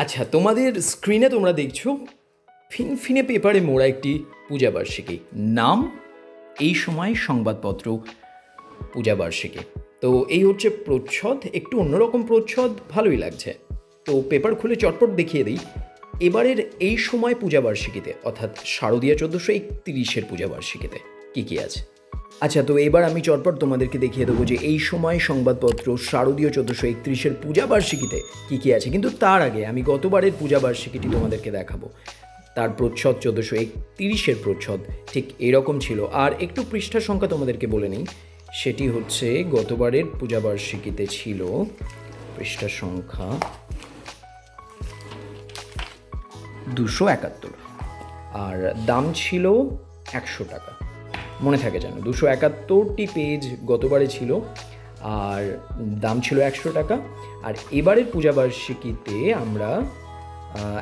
আচ্ছা তোমাদের স্ক্রিনে তোমরা দেখছ, ফিনফিনে পেপারে মোড়া একটি পূজাবার্ষিকী। নাম, এই সময় সংবাদপত্র পূজাবার্ষিকী। তো এই হচ্ছে প্রচ্ছদ, একটু অন্যরকম প্রচ্ছদ, ভালোই লাগছে। তো পেপার খুলে চটপট দেখিয়ে দিই। এবারের এই সময় পূজাবার্ষিকীতে, অর্থাৎ শারদীয়া চোদ্দোশো একত্রিশের পূজাবার্ষিকীতে, কী কী আছে? আচ্ছা তো এবার আমি চটপট তোমাদেরকে দেখিয়ে দেবো যে এই সময় সংবাদপত্র শারদীয় চোদ্দোশো একত্রিশের পূজাবার্ষিকীতে কী কী আছে। কিন্তু তার আগে আমি গতবারের পূজাবার্ষিকীটি তোমাদেরকে দেখাবো। তার প্রচ্ছদ চোদ্দোশো একত্রিশের প্রচ্ছদ ঠিক এরকম ছিল। আর একটু পৃষ্ঠা সংখ্যা তোমাদেরকে বলে নিই, সেটি হচ্ছে গতবারের পূজাবার্ষিকীতে ছিল পৃষ্ঠা সংখ্যা দুশো একাত্তর। আর দাম ছিল একশো টাকা। মনে থাকে যেন। দুশো একাত্তরটি পেজ গতবারে ছিল, আর দাম ছিল একশো টাকা। আর এবারের পূজাবার্ষিকীতে আমরা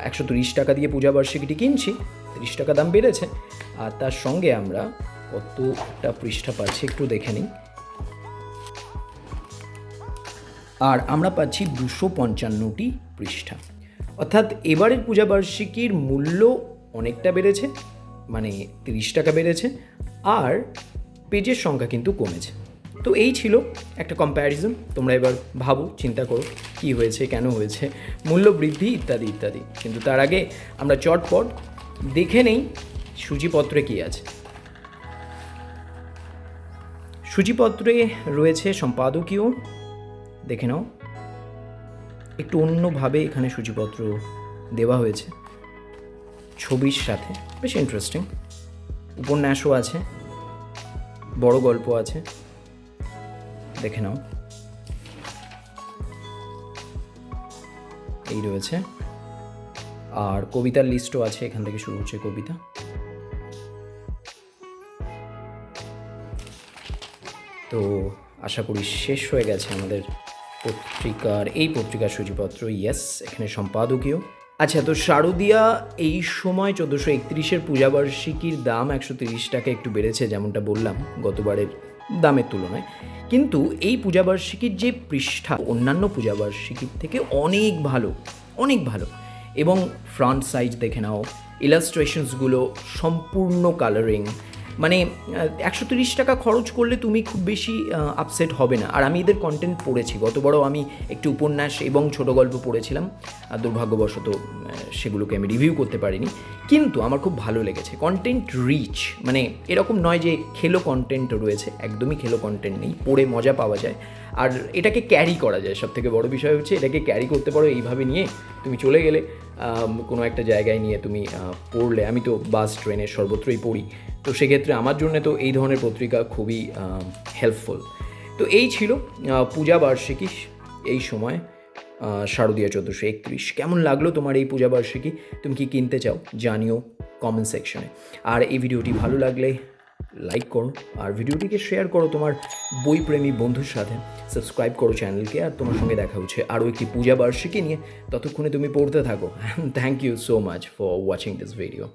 একশো তিরিশ টাকা দিয়ে পূজাবার্ষিকীটি কিনছি, তিরিশ টাকা দাম বেড়েছে। আর তার সঙ্গে আমরা কতটা পৃষ্ঠা পাচ্ছি একটু দেখে নিই। আর আমরা পাচ্ছি দুশো পঞ্চান্নটি পৃষ্ঠা। অর্থাৎ এবারের পূজাবার্ষিকীর মূল্য অনেকটা বেড়েছে। মানে তিরিশ টাকা বেড়েছে আর পেজের সংখ্যা কিন্তু কমেছে। তো এই ছিল একটা কম্প্যারিজন তোমরা এবার ভাবো, চিন্তা করো, কী হয়েছে, কেন হয়েছে মূল্য বৃদ্ধি ইত্যাদি ইত্যাদি। কিন্তু তার আগে আমরা চটপট দেখে নেই সূচিপত্রে কী আছে। সূচিপত্রে রয়েছে সম্পাদকীয়, দেখে নাও। একটু অন্যভাবে এখানে সূচিপত্র দেওয়া হয়েছে। ছবির সাথে, বেশ ইন্টারেস্টিং উপন্যাসও আছে, বড় গল্প আছে। দেখে নাও। এই রয়েছে। আর কবিতার লিস্টও আছে, এখান থেকে শুরু হচ্ছে কবিতা। তো আশা করি শেষ হয়ে গেছে আমাদের পত্রিকার, এই পত্রিকার সূচিপত্র। ইয়েস এখানে সম্পাদকীয়। আচ্ছা তো শারদিয়া এই সময় চোদ্দোশো একত্রিশের পূজাবার্ষিকীর দাম একশো তিরিশ টাকা একটু বেড়েছে, যেমনটা বললাম গতবারের দামের তুলনায়। কিন্তু এই পূজাবার্ষিকীর যে পৃষ্ঠা, অন্যান্য পূজাবার্ষিকীর থেকে অনেক ভালো অনেক ভালো। এবং ফ্রন্ট সাইজ দেখে নাও ইলাস্ট্রেশনসগুলো সম্পূর্ণ কালারিং মানে একশো তিরিশ টাকা খরচ করলে তুমি খুব বেশি আপসেট হবে না। আর আমি এদের কন্টেন্ট পড়েছি। গতবারও আমি একটি উপন্যাস এবং ছোট গল্প পড়েছিলাম। আর দুর্ভাগ্যবশত সেগুলোকে আমি রিভিউ করতে পারিনি। কিন্তু আমার খুব ভালো লেগেছে। কন্টেন্ট রিচ মানে এরকম নয় যে খেলো কন্টেন্ট রয়েছে। একদমই খেলো কন্টেন্ট নেই। পড়ে মজা পাওয়া যায়। আর এটাকে ক্যারি করা যায়। সব থেকে বড় বিষয় হচ্ছে, এটাকে ক্যারি করতে পারো এইভাবে নিয়ে তুমি চলে গেলে কোনো একটা জায়গায় নিয়ে তুমি পড়লে। আমি তো বাস ট্রেনে সর্বত্রই পড়ি। তো সেক্ষেত্রে আমার জন্য তো এই ধরনের পত্রিকা খুবই হেল্পফুল তো এই ছিল পূজা বার্ষিকী এই সময় শারদীয়া চোদ্দোশো একত্রিশ। কেমন লাগল তোমার এই পূজা বার্ষিকী? তুমি কি কিনতে চাও? জানিও কমেন্ট সেকশনে আর এই ভিডিওটি ভালো লাগলে লাইক করো, আর ভিডিওটিকে শেয়ার করো তোমার বইপ্রেমী বন্ধুর সাথে। সাবস্ক্রাইব করো চ্যানেলকে আর তোমার সঙ্গে দেখা হচ্ছে আরও একটি পূজা বার্ষিকী নিয়ে। ততক্ষণে তুমি পড়তে থাকো। Thank you so much for watching this video